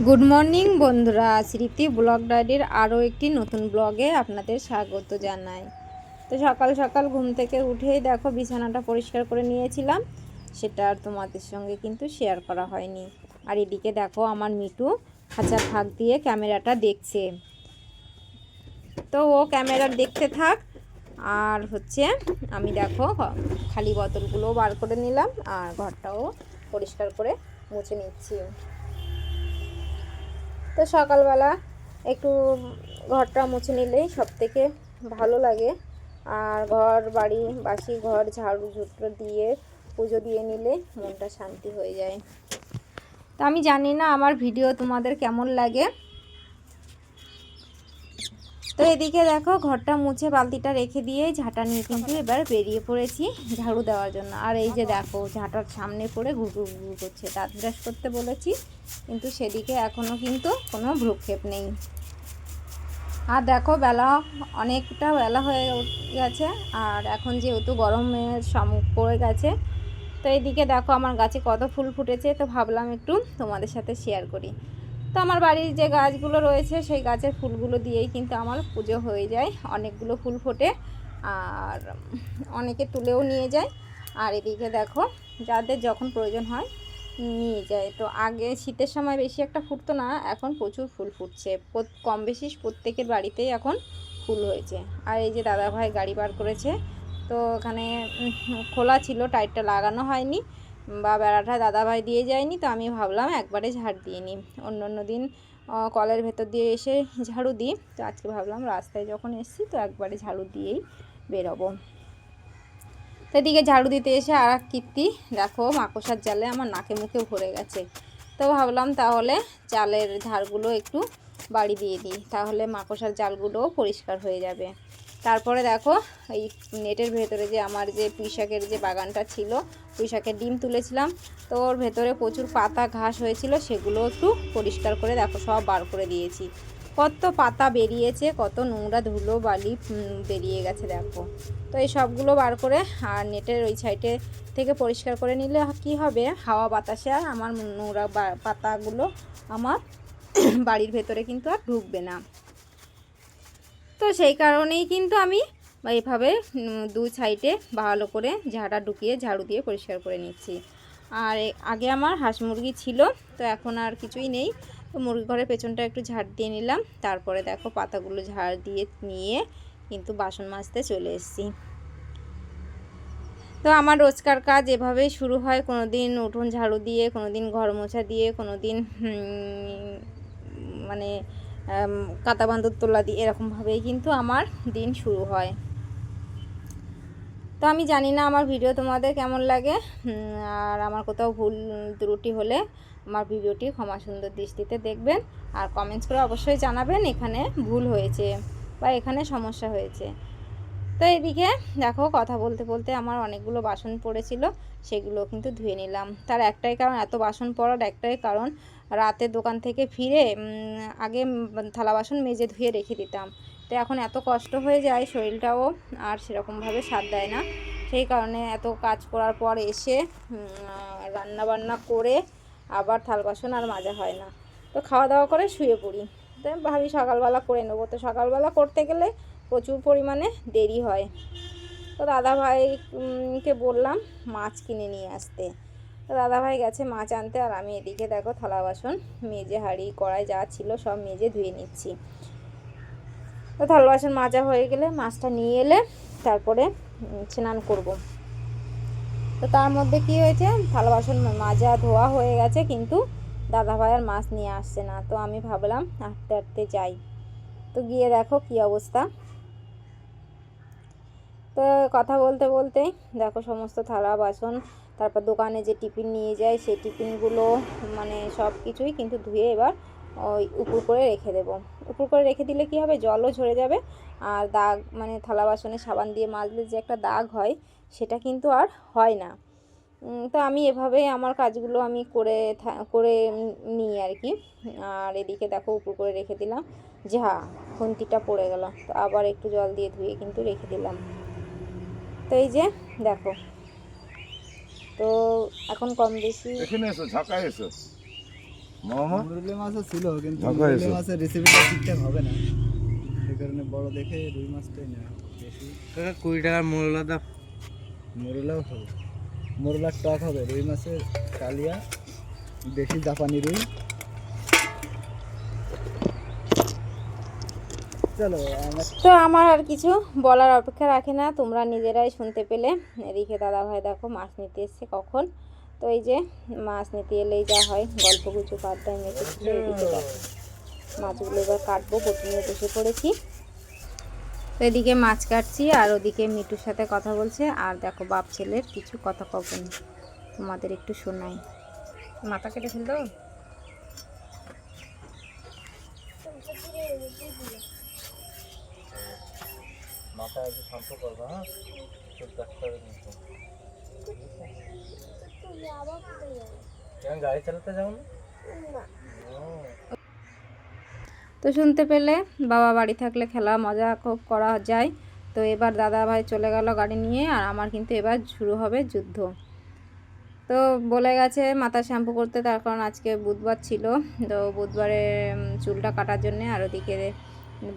Good morning বন্ধুরা। স্মৃতি blog ডায়েরির আরও একটি নতুন ব্লগে আপনাদের স্বাগত জানাই। তো সকাল সকাল ঘুম থেকে উঠেই দেখো বিছানাটা পরিষ্কার করে নিয়েছিলাম। সেটা আর তোমাদের সঙ্গে কিন্তু শেয়ার করা হয়নি। আর এদিকে দেখো আমার মিটু খাঁচার ফাঁক দিয়ে ক্যামেরাটা দেখছে। তো ও ক্যামেরা দেখতে থাক। আর হচ্ছে আমি দেখো খালি বোতলগুলো বার করে নিলাম আর ঘরটাও পরিষ্কার করে মুছে নিচ্ছি। তো সকালবেলা একটু ঘরটা মুছে নিলেই সব থেকে ভালো লাগে। আর ঘর, বাড়ি, বাসি, ঘর, ঝাড়ু ঝুটো দিয়ে পুজো দিয়ে নিলে মনটা শান্তি হয়ে যায়। তো আমি জানি না আমার ভিডিও তোমাদের কেমন লাগে। তো এদিকে দেখো ঘরটা মুছে বালতিটা রেখে দিয়ে ঝাঁটা নিয়ে কিন্তু এবার বেরিয়ে পড়েছি ঝাড়ু দেওয়ার জন্য। আর এই যে দেখো ঝাঁটার সামনে পড়ে ঘুরু ঘুরু করছে, দাঁত ব্রাশ করতে বলেছি, কিন্তু সেদিকে এখনও কিন্তু কোনো ভ্রুক্ষেপ নেই। আর দেখো বেলা অনেকটা বেলা হয়ে গেছে, আর এখন যেহেতু গরমের সম পড়ে গেছে, তো এইদিকে দেখো আমার গাছে কত ফুল ফুটেছে, তো ভাবলাম একটু তোমাদের সাথে শেয়ার করি। তো আমার বাড়ির যে গাছগুলো রয়েছে, সেই গাছের ফুলগুলো দিয়েই কিন্তু আমার পুজো হয়ে যায়। অনেকগুলো ফুল ফোটে আর অনেকে তুলেও নিয়ে যায়। আর এদিকে দেখো, যাদের যখন প্রয়োজন হয় নিয়ে যায়। তো আগে শীতের সময় বেশি একটা ফুটতো না, এখন প্রচুর ফুল ফুটছে। কম বেশি প্রত্যেকের বাড়িতেই এখন ফুল হয়েছে। আর এই যে দাদাভাই গাড়ি বার করেছে, তো ওখানে খোলা ছিল, টাইটটা লাগানো হয়নি। বা বেড়াটা দাদাভাই দিয়ে যায়নি, তো আমি ভাবলাম একবারে ঝাড় দিয়ে নিই। অন্য অন্য দিন কলের ভেতর দিয়ে এসে ঝাড়ু দিই। তো আজকে ভাবলাম রাস্তায় যখন এসছি, তো একবারে ঝাড়ু দিয়েই বেরোবো। তো এদিকে ঝাড়ু দিতে এসে আর এক কীর্তি, দেখো মাকড়সার জালে আমার নাকে মুখে ভরে গেছে। তো ভাবলাম তাহলে জালের ধারগুলো একটু বাড়ি দিয়ে দিই, তাহলে মাকড়সার জালগুলোও পরিষ্কার হয়ে যাবে। তারপরে দেখো, এই নেটের ভেতরে যে আমার যে পুঁইশাকের যে বাগানটা ছিল, পুঁইশাকের ডিম তুলেছিলাম, তো ওর ভেতরে প্রচুর পাতা ঘাস হয়েছিল, সেগুলো একটু পরিষ্কার করে দেখো, সব বার করে দিয়েছি। কত পাতা বেরিয়েছে, কত নোংরা ধুলো বালি বেরিয়ে গেছে দেখো। তো এই সবগুলো বার করে, আর নেটের ওই সাইডে থেকে পরিষ্কার করে নিলে কি হবে, হাওয়া বাতাসে আর আমার নোংরা পাতাগুলো আমার বাড়ির ভেতরে কিন্তু আর ঢুকবে না। তো সেই কারণেই কিন্তু আমি এইভাবে দু সাইডে ভালো করে ঝাড়া ঢুকিয়ে ঝাড়ু দিয়ে পরিষ্কার করে নিচ্ছি। আর আগে আমার হাঁস মুরগি ছিল, তো এখন আর কিছুই নেই। তো মুরগি ঘরের পেছনটা একটু ঝাড় দিয়ে নিলাম। তারপরে দেখো পাতাগুলো ঝাড় দিয়ে নিয়ে কিন্তু বাসন মাজতে চলে এসেছি। তো আমার রোজকার কাজ এভাবেই শুরু হয়। কোনো দিন উঠোন ঝাড়ু দিয়ে কোনো দিন ঘর মোছা দিয়ে কোনো দিন মানে আম, কাঁথা বান্দর তোলা দিয়ে এরকমভাবেই কিন্তু আমার দিন শুরু হয়। তো আমি জানি না আমার ভিডিও তোমাদের কেমন লাগে আর আমার কোথাও ভুল ত্রুটি হলে আমার ভিডিওটি ক্ষমা সুন্দর দৃষ্টিতে দেখবেন আর কমেন্টস করে অবশ্যই জানাবেন এখানে ভুল হয়েছে বা এখানে সমস্যা হয়েছে। তো এদিকে দেখো কথা বলতে বলতে আমার অনেকগুলো বাসন পড়েছিল সেগুলো কিন্তু ধুয়ে নিলাম। তার একটাই কারণ এত বাসন পড়ার একটাই কারণ রাতে দোকান থেকে ফিরে আগে থালা বাসন মেজে ধুয়ে রেখে দিতাম। তো এখন এত কষ্ট হয়ে যায় শরীরটাও, আর সেরকমভাবে সাথ দেয় না। সেই কারণে এত কাজ করার পর এসে রান্না বান্না করে আবার থাল বাসন আর মাজা হয় না। তো খাওয়া দাওয়া করে শুয়ে পড়ি। তো ভাবি সকালবেলা করে নেব। তো সকালবেলা করতে গেলে প্রচুর পরিমাণে দেরি হয়। তো দাদা ভাইকে বললাম মাছ কিনে নিয়ে আসতে। তো দাদা ভাই গেছে মাছ আনতে আর আমি এদিকে দেখো থালা বাসন, মেজে হাঁড়ি, কড়াই যা ছিল সব মেজে ধুয়ে নিচ্ছি। তো থালা বাসন মাজা হয়ে গেলে মাছটা নিয়ে এলে তারপরে স্নান করব। তো তার মধ্যে কি হয়েছে? থালা বাসন মাজা ধোয়া হয়ে গেছে কিন্তু দাদা ভাই আর মাছ নিয়ে আসছে না। তো আমি ভাবলাম হাঁটতে হাঁটতে যাই। তো গিয়ে দেখো কি অবস্থা। তো কথা বলতে বলতেই দেখো সমস্ত থালা বাসন তারপর দোকানে যে টিফিন নিয়ে যায়, সেই টিফিনগুলো মানে সব কিছুই কিন্তু ধুয়ে এবার ওই উপর করে রেখে দেবো। উপর করে রেখে দিলে কি হবে? জলও ঝরে যাবে। আর দাগ মানে থালা বাসনে সাবান দিয়ে মাজলে যে একটা দাগ হয়, সেটা কিন্তু আর হয় না। তো আমি এভাবেই আমার কাজগুলো আমি করে করে নিই আর কি। আর এদিকে দেখো উপর করে রেখে দিলাম। যা, খুন্তিটা পড়ে গেল। তো আবার একটু জল দিয়ে ধুয়ে কিন্তু রেখে দিলাম। তো এই যে, দেখো। তো এখন কম বেশি। এখানে এসো ঢাকায় এসো। মামা? মুরলি মাছও ছিল কিন্তু মুরলি মাছের রেসিপিটা ঠিকঠাক হবে না। সেই কারণে বড় দেখে রুই মাছটাই নেওয়া হবে। বেশি। কাকা কুড়ি টাকার মোরলা দাও। মোরলাও হবে। মোরলার টক হবে রুই মাছের কালিয়া দেশি জাপানি রুই চলো আমার তো আমার আর কিছু বলার অপেক্ষা রাখে না। তোমরা নিজেরাই শুনতে পেলে। এদিকে দাদা ভাই দেখো মাছ নিতে এসছে কখন। তো এই যে মাছ নিতে এলেই যা হয় গল্প গুজু পাড্ডায় মেতে এদিকে মাছগুলো এবার কাটবো নিয়ে বসে পড়েছি। তো এদিকে মাছ কাটছি আর ওদিকে মিটুর সাথে কথা বলছে। আর দেখো বাপ ছেলের কিছু কথা কখন তোমাদের একটু শোনাই। মাথা কেটে ফেলতো? একটু শান্ত হ্যাঁ? মতো। কেন, গাড়ি চালাতে যাও না? তো শুনতে পেলে, বাবা বাড়ি থাকলে খেলা মজা খুব করা যায়। তো এবার দাদা ভাই চলে গেল গাড়ি নিয়ে, আর আমার কিন্তু এবার শুরু হবে যুদ্ধ। তো বলে গেছে মাথা শ্যাম্পু করতে, তার কারণ আজকে বুধবার ছিল। তো বুধবারে চুলটা কাটার জন্যে, আর ওদিকে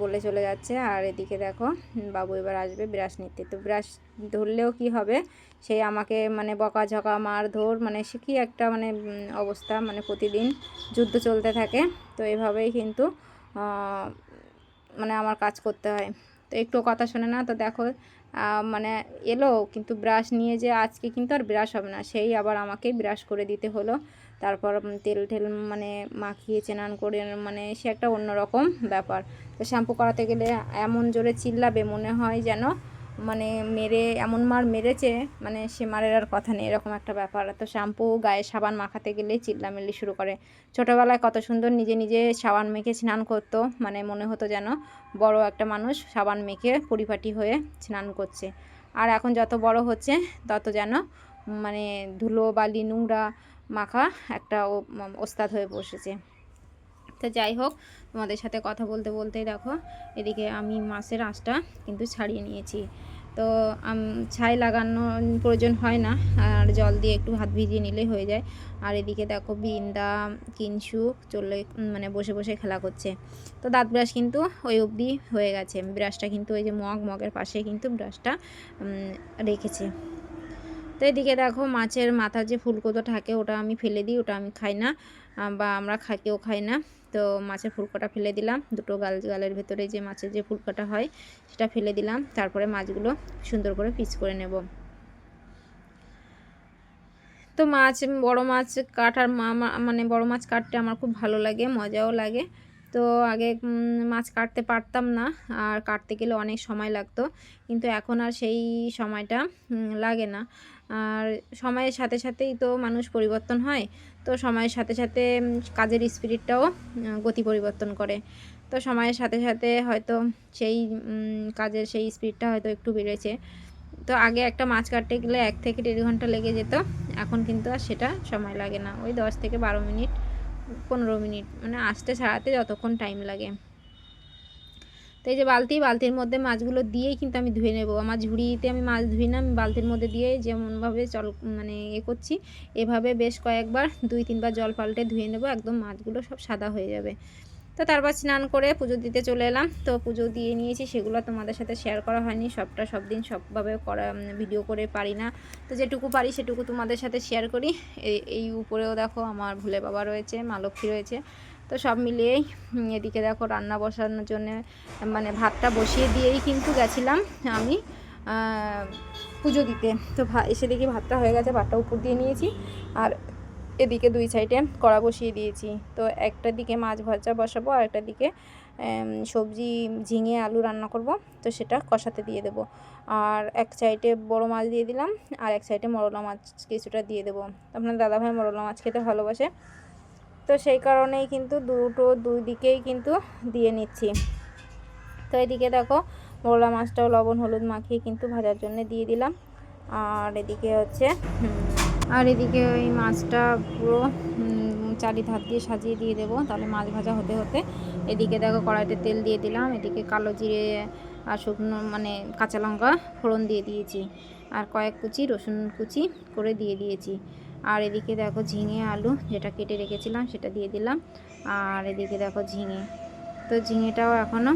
বলে চলে যাচ্ছে। আর এদিকে দেখো বাবু এবার আসবে ব্রাশ নিতে। তো ব্রাশ ধরলেও কি হবে? সেই আমাকে মানে বকাঝকা মার ধর মানে সে কি একটা মানে অবস্থা মানে প্রতিদিন যুদ্ধ চলতে থাকে। তো এভাবেই কিন্তু মানে আমার কাজ করতে হয়। তো একটু কথা শোনে না। তো দেখো মানে এলো, কিন্তু ব্রাশ নিয়ে যে আজকে কিন্তু আর ব্রাশ হবে না। সেই আবার আমাকেই ব্রাশ করে দিতে হলো। তারপর তেল টেল মানে মাখিয়ে চেনান করে মানে সে একটা অন্যরকম ব্যাপার। তো শ্যাম্পু করাতে গেলে এমন জোরে চিল্লাবে মনে হয় যেন মানে মেরে, এমন মার মেরেছে মানে সে মারের আর কথা নেই, এরকম একটা ব্যাপার। তো শ্যাম্পু, গায়ে সাবান মাখাতে গেলেই চিল্লামিল্লি শুরু করে। ছোটোবেলায় কত সুন্দর নিজে নিজে সাবান মেখে স্নান করতো মানে মনে হতো যেন বড় একটা মানুষ সাবান মেখে পরিপাটি হয়ে স্নান করছে। আর এখন যত বড় হচ্ছে, তত যেন মানে ধুলো বালি নোংরা মাখা একটা ওস্তাদ হয়ে বসেছে। তো যাই হোক, তোমাদের সাথে কথা বলতে বলতেই দেখো, এদিকে আমি মাছের আঁশটা কিন্তু ছাড়িয়ে নিয়েছি। তো ছাই লাগানোর প্রয়োজন হয় না, আর জল দিয়ে একটু হাত ভিজিয়ে নিলেই হয়ে যায়। আর এদিকে দেখো বিন্দা কিনসুক চলে মানে বসে বসে খেলা করছে। তো দাঁত ব্রাশ কিন্তু ওই অবধি হয়ে গেছে। ব্রাশটা কিন্তু ওই যে মগ, মগের পাশে কিন্তু ব্রাশটা রেখেছে। তো এদিকে দেখো মাছের মাথার যে ফুলকোটো থাকে ওটা আমি ফেলে দিই, ওটা আমি খাই না। বা আমরা খাই, কেউ খাই না। তো মাছের ফুলকোটা ফেলে দিলাম। দুটো গাল, গালের ভেতরে যে মাছের যে ফুলকোটা হয়, সেটা ফেলে দিলাম। তারপরে মাছগুলো সুন্দর করে পিস করে নেব। তো মাছ, বড় মাছ কাটার মানে বড় মাছ কাটতে আমার খুব ভালো লাগে, মজাও লাগে। তো আগে মাছ কাটতে পারতাম না, আর কাটতে গেলে অনেক সময় লাগতো। কিন্তু এখন আর সেই সময়টা লাগে না। আর সময়ের সাথে সাথেই তো মানুষ পরিবর্তন হয়। তো সময়ের সাথে সাথে কাজের স্পিরিটটাও গতি পরিবর্তন করে। তো সময়ের সাথে সাথে হয়তো সেই কাজের সেই স্পিডটা হয়তো একটু বেড়েছে। তো আগে একটা মাছ কাটতে গেলে এক থেকে দেড় ঘণ্টা লেগে যেত। এখন কিন্তু আর সেটা সময় লাগে না। ওই দশ থেকে বারো মিনিট, পনেরো মিনিট মানে আসতে ছাড়াতে যতক্ষণ টাইম লাগে। তো এই যে বালতি, বালতির মধ্যে মাছগুলো দিয়েই কিন্তু আমি ধুয়ে নেব। আমার ঝুড়িতে আমি মাছ ধুই না, আমি বালতির মধ্যে দিয়ে যেমনভাবে জল মানে এ করছি, এভাবে বেশ কয়েকবার দুই তিনবার জল পাল্টে ধুয়ে নেব, একদম মাছগুলো সব সাদা হয়ে যাবে। তো তারপর স্নান করে পুজো দিতে চলে এলাম। তো পুজো দিয়ে নিয়েছি, সেগুলো তোমাদের সাথে শেয়ার করা হয়নি, সবটা সব দিন সবভাবে করা ভিডিও করে পারি না। তো যেটুকু পারি সেটুকু তোমাদের সাথে শেয়ার করি। এই উপরেও দেখো আমার ভুলে বাবা রয়েছে, মা লক্ষ্মী রয়েছে। তো সব মিলিয়েই এদিকে দেখো রান্না বসানোর জন্য মানে ভাতটা বসিয়ে দিয়েই কিন্তু গেছিলাম আমি পুজো দিতে। তো এসে দেখি ভাতটা হয়ে গেছে, ভাতটা উপর দিয়ে নিয়েছি আর এদিকে দুই সাইডে কড়া বসিয়ে দিয়েছি। তো একটা দিকে মাছ ভাজা বসাবো আর একটা দিকে সবজি ঝিঙে আলু রান্না করব, তো সেটা কষাতে দিয়ে দেবো। আর এক সাইডে বড় মাছ দিয়ে দিলাম আর এক সাইডে মরলা মাছ কিছুটা দিয়ে দেবো। আপনার দাদাভাই মরলা মাছ খেতে ভালোবাসে। তো সেই কারণেই কিন্তু দুটো দুই দিকেই কিন্তু দিয়ে নিচ্ছি। তো এদিকে দেখো মোরলা মাছটাও লবণ হলুদ মাখিয়ে কিন্তু ভাজার জন্য দিয়ে দিলাম। আর এদিকে হচ্ছে আর এদিকে ওই মাছটা পুরো হুম, চারিধার দিয়ে সাজিয়ে দিয়ে দেবো। তাহলে মাছ ভাজা হতে হতে এদিকে দেখো কড়াইতে তেল দিয়ে দিলাম এদিকে কালো জিরে আর শুকনো মানে কাঁচা লঙ্কা ফোড়ন দিয়ে দিয়েছি। আর কয়েক কুচি রসুন কুচি করে দিয়ে দিয়েছি। আর এদিকে দেখো ঝিঙে আলু যেটা কেটে রেখেছিলাম সেটা দিয়ে দিলাম। আর এদিকে দেখো ঝিঙে। তো ঝিঙেটাও এখনও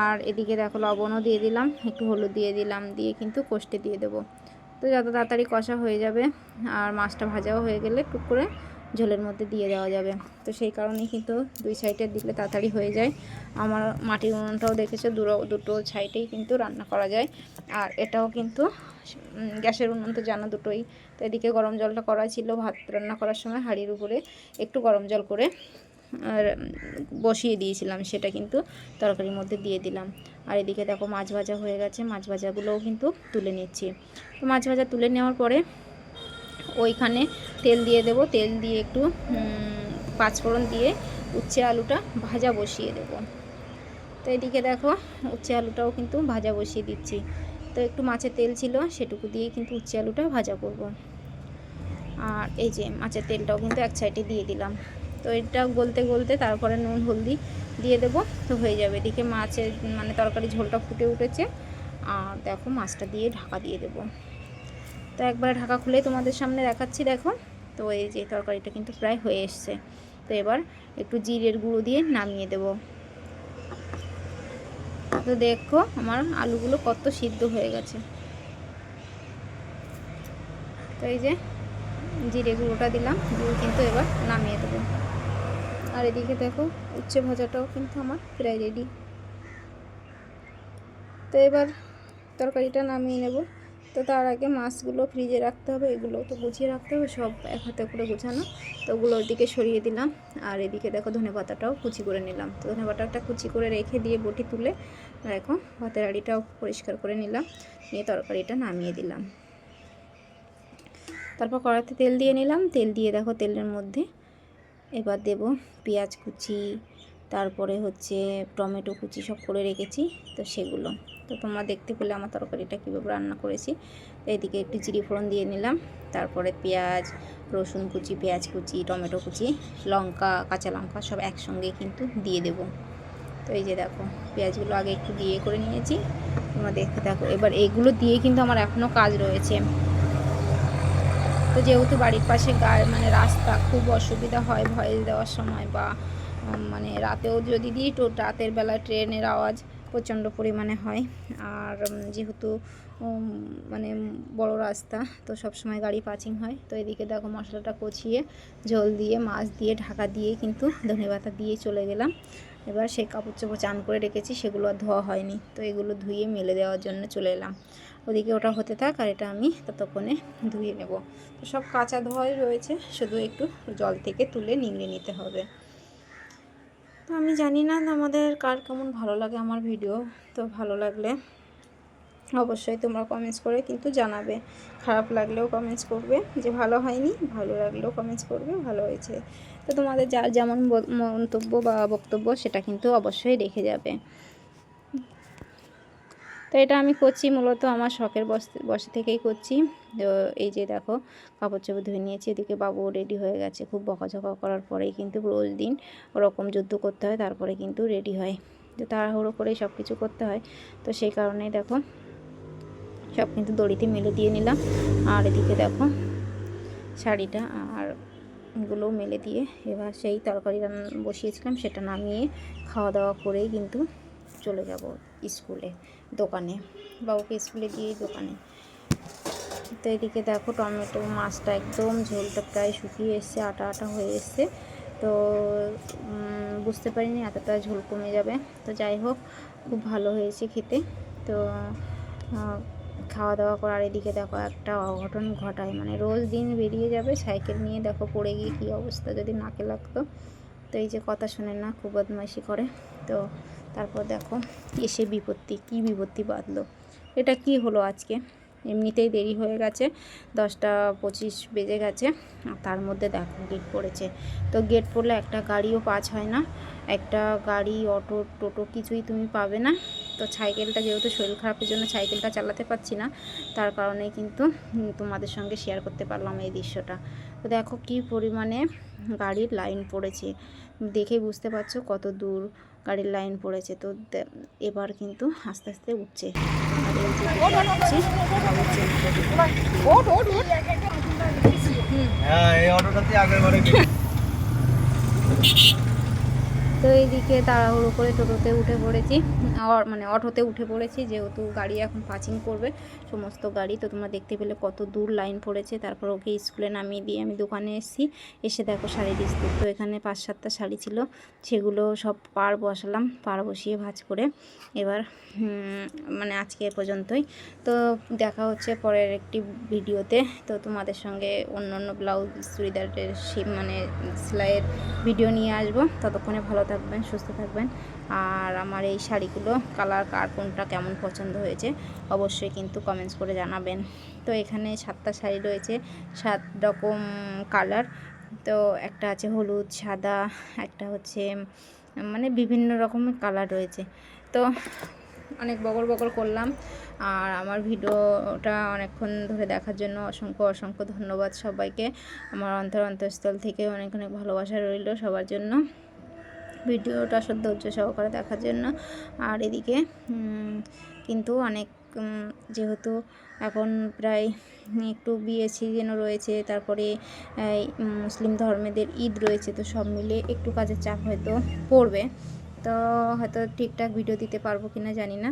আর এদিকে দেখো লবণও দিয়ে দিলাম, একটু হলুদ দিয়ে দিলাম, দিয়ে কিন্তু কষ্টে দিয়ে দেবো। তো যত তাড়াতাড়ি কষা হয়ে যাবে, আর মাছটা ভাজাও হয়ে গেলে টুক করে ঝোলের মধ্যে দিয়ে দেওয়া যাবে। তো সেই কারণেই কিন্তু দুই সাইডে দিলে তাড়াতাড়ি হয়ে যায়। আমার মাটির উনুনটাও দেখেছে দুটো দুটো সাইডেই কিন্তু রান্না করা যায়। আর এটাও কিন্তু গ্যাসের উনুন তো জানো দুটোই। তো এদিকে গরম জলটা করা ছিল, ভাত রান্না করার সময় হাঁড়ির উপরে একটু গরম জল করে আর বসিয়ে দিয়েছিলাম, সেটা কিন্তু তরকারির মধ্যে দিয়ে দিলাম। আর এদিকে দেখো মাছ ভাজা হয়ে গেছে, মাছ ভাজাগুলোও কিন্তু তুলে নিচ্ছি। তো মাছ ভাজা তুলে নেওয়ার পরে ওইখানে তেল দিয়ে দেব। তেল দিয়ে একটু পাঁচফোড়ন দিয়ে উচ্ছে আলুটা ভাজা বসিয়ে দেব। তো এদিকে দেখো, উচ্ছে আলুটাও কিন্তু ভাজা বসিয়ে দিচ্ছি। তো একটু মাছের তেল ছিল, সেটুকু দিয়ে কিন্তু উচ্ছে আলুটা ভাজা করব। আর এই যে মাছের তেলটাও কিন্তু এক সাইডে দিয়ে দিলাম। তো এটা গলতে গলতে তারপরে নুন, হলদি দিয়ে দেবো, তো হয়ে যাবে। এদিকে মাছের মানে তরকারি ঝোলটা ফুটে উঠেছে। আর দেখো মাছটা দিয়ে ঢাকা দিয়ে দেবো। তো একবার ঢাকা খুলে তোমাদের সামনে দেখাচ্ছি, দেখো। তো এই যে তরকারিটা কিন্তু প্রায় হয়ে এসছে। তো এবার একটু জিরের গুঁড়ো দিয়ে নামিয়ে দেব। তো দেখো, আমার আলুগুলো কত সিদ্ধ হয়ে গেছে। তো এই যে জিরে গুঁড়োটা দিলাম, দিয়ে কিন্তু এবার নামিয়ে দেবো। আর এদিকে দেখো, উচ্ছে ভাজাটাও কিন্তু আমার প্রায় রেডি তো এবার তরকারিটা নামিয়ে নেব। তো তার আগে মাছগুলো ফ্রিজে রাখতে হবে, এগুলো তো গুছিয়ে রাখতে হবে, সব এক হাতে করে গুছানো। তো ওগুলো ওইদিকে সরিয়ে দিলাম, আর এদিকে দেখো ধনে পাতাটাও কুচি করে নিলাম। তো ধনে পাতাটা কুচি করে রেখে দিয়ে বটি তুলে, দেখো ভাতের আড়িটাও পরিষ্কার করে নিলাম, নিয়ে তরকারিটা নামিয়ে দিলাম। তারপর কড়াতে তেল দিয়ে নিলাম, তেল দিয়ে দেখো তেলের মধ্যে এবার দেব পেঁয়াজ কুচি তারপরে হচ্ছে টমেটো, কুচি সব করে রেখেছি, তো সেগুলো। তো তোমরা দেখতে পেলে আমার তরকারিটা কীভাবে রান্না করেছি। এদিকে একটু জিরি ফোড়ন দিয়ে নিলাম, তারপরে পেঁয়াজ, রসুন কুচি, পেঁয়াজ কুচি, টমেটো কুচি, লঙ্কা, কাঁচা লঙ্কা সব একসঙ্গে কিন্তু দিয়ে দেব। তো এই যে দেখো, পেঁয়াজগুলো আগে একটু দিয়ে করে নিয়েছি, তোমরা দেখতে থাকো। এবার এগুলো দিয়ে কিন্তু আমার এখনও কাজ রয়েছে। তো যেহেতু বাড়ির পাশে গায়ে মানে রাস্তা, খুব অসুবিধা হয় ভয়েস দেওয়ার সময় বা মানে রাতেও যদি দিই তো রাতের বেলা ট্রেনের আওয়াজ প্রচণ্ড পরিমাণে হয়। আর যেহেতু মানে বড় রাস্তা, তো সব সময় গাড়ি পাচিং হয়। তো এদিকে দেখো মশলাটা কচিয়ে, জল দিয়ে, মাছ দিয়ে, ঢাকা দিয়ে কিন্তু ধনেপাতা দিয়ে চলে গেলাম। এবার সেই কাপড় চোপড় চান করে রেখেছি, সেগুলো আর ধোয়া হয়নি। তো এগুলো ধুয়ে মেলে দেওয়ার জন্য চলে এলাম। ওদিকে ওটা হতে থাক আর এটা আমি ততক্ষণে ধুয়ে নেব। তো সব কাঁচা ধোয়াই রয়েছে, শুধু একটু জল থেকে তুলে নিংড়ে নিতে হবে। তো আমি জানি না আমাদের কার কেমন ভালো লাগে আমার ভিডিও, তো ভালো লাগলে অবশ্যই তোমরা কমেন্টস করে কিন্তু জানাবে। খারাপ লাগলেও কমেন্টস করবে, যে ভালো হয়নি, ভালো লাগলেও কমেন্টস করবে, ভালো হয়েছে। তো তোমাদের যার যেমন মন্তব্য বা বক্তব্য সেটা কিন্তু অবশ্যই রেখে যাবে। তো এটা আমি করছি, মূলত আমার শখের বসে বসে থেকেই করছি। তো এই যে দেখো কাপড় চোপড় ধুয়ে নিয়েছি, এদিকে বাবু রেডি হয়ে গেছে। খুব বকাঝকা করার পরেই কিন্তু রোজ দিন ওরকম যুদ্ধ করতে হয়, তারপরে কিন্তু রেডি হয়। তো তাড়াহুড়ো করেই সব কিছু করতে হয়। তো সেই কারণেই দেখো, সব কিন্তু দড়িতে মেলে দিয়ে নিলাম। আর এদিকে দেখো, শাড়িটা আর এগুলো মেলে দিয়ে এবার সেই তরকারি রান্না বসিয়েছিলাম, সেটা নামিয়ে খাওয়া দাওয়া করেই কিন্তু চলে যাব স্কুলে, দোকানে। বাবুকে স্কুলে দিয়ে দোকানে। তো এদিকে দেখো টমেটো মাছটা একদম ঝোলটা প্রায় শুকিয়ে এসছে, আটা আটা হয়ে এসছে। তো বুঝতে পারিনি এতটা ঝোল কমে যাবে। তো যাই হোক, খুব ভালো হয়েছে খেতে। তো খাওয়া দাওয়া করার এদিকে দেখো একটা অঘটন ঘটায়। মানে রোজ দিন বেরিয়ে যাবে, সাইকেল নিয়ে দেখো পড়ে গিয়ে কী অবস্থা যদি নাকে লাগতো। তো এই যে কথা শোনে না খুব বদমাইশি করে। তো, তারপর দেখো এসে বিপত্তি, কি বিপত্তি বাঁধলো। এটা কি হলো আজকে? এমনিতেই দেরি হয়ে গেছে, দশটা পঁচিশ বেজে গেছে তার মধ্যে দেখো গেট পড়েছে। তো গেট পড়লে একটা গাড়িও পাস হয় না, একটা গাড়ি, অটো, টোটো কিছুই তুমি পাবে না। তো সাইকেলটা যেহেতু শরীর খারাপের জন্য সাইকেলটা চালাতে পারছি না, তার কারণে কিন্তু তোমাদের সঙ্গে শেয়ার করতে পারলাম এই দৃশ্যটা। তো দেখো কি পরিমাণে গাড়ির লাইন পড়েছে, দেখে বুঝতে পারছ কত দূর। গাড়ির লাইন পড়েছে তো এবার কিন্তু আস্তে আস্তে উঠছে। হ্যাঁ তো এইদিকে তাড়াহুড়ো করে টোটোতে উঠে পড়েছি মানে অটোতে উঠে পড়েছি, যেহেতু গাড়ি এখন পাচিং করবে, সমস্ত গাড়ি তো তোমরা দেখতে পেলে কত দূর লাইন পড়েছে। তারপর ওকে স্কুলে নামিয়ে দিয়ে আমি দোকানে এসেছি, এসে দেখো শাড়ি ডিসপ্লে তো এখানে পাঁচ সাতটা শাড়ি ছিল, সেগুলো সব পার বসালাম, পার বসিয়ে ভাজ করে এবার মানে আজকে পর্যন্তই। তো দেখা হচ্ছে পরের একটি ভিডিওতে, তো তোমাদের সঙ্গে অন্য অন্য ব্লাউজ, চুড়িদারের মানে সেলাইয়ের ভিডিও নিয়ে আসব। ততক্ষণে ভালো থাকবেন, সুস্থ থাকবেন। আর আমার এই শাড়িগুলো, কালার কার কোনটা কেমন পছন্দ হয়েছে, অবশ্যই কিন্তু কমেন্টস করে জানাবেন। তো এখানে সাতটা শাড়ি রয়েছে, সাত রকম কালার। তো একটা আছে হলুদ, সাদা, একটা হচ্ছে মানে বিভিন্ন রকমের কালার রয়েছে। তো অনেক বগর বগর করলাম। আর আমার ভিডিওটা অনেকক্ষণ ধরে দেখার জন্য অসংখ্য অসংখ্য ধন্যবাদ সবাইকে। আমার অন্তর অন্তঃস্থল থেকে অনেক অনেক ভালোবাসা রইল সবার জন্য। ভিডিওটা ধৈর্য সহকারে দেখার জন্য। আর এদিকে কিন্তু অনেক যেহেতু এখন প্রায় একটু বিয়ে সিজনও রয়েছে, তারপরে মুসলিম ধর্মেদের ঈদ রয়েছে, তো সব মিলে একটু কাজের চাপ হয়তো পড়বে। তো হয়তো ঠিকঠাক ভিডিও দিতে পারব কি না জানি না।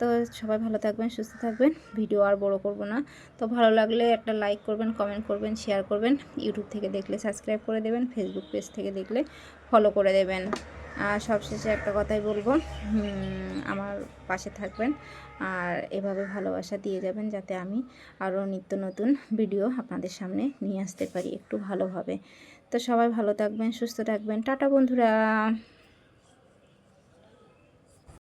তো সবাই ভালো থাকবেন, সুস্থ থাকবেন। ভিডিও আর বড় করব না। তো ভালো লাগলে একটা লাইক করবেন কমেন্ট করবেন শেয়ার করবেন। ইউটিউব থেকে দেখলে সাবস্ক্রাইব করে দেবেন ফেসবুক পেজ থেকে দেখলে। ফলো করে দেবেন। আর সবশেষে একটা কথাই বলব আমার পাশে থাকবেন। আর এভাবে ভালোবাসা দিয়ে যাবেন যাতে আমি আরও নিত্য নতুন ভিডিও আপনাদের সামনে নিয়ে আসতে পারি একটু ভালোভাবে। তো সবাই ভালো থাকবেন, সুস্থ থাকবেন। টাটা বন্ধুরা।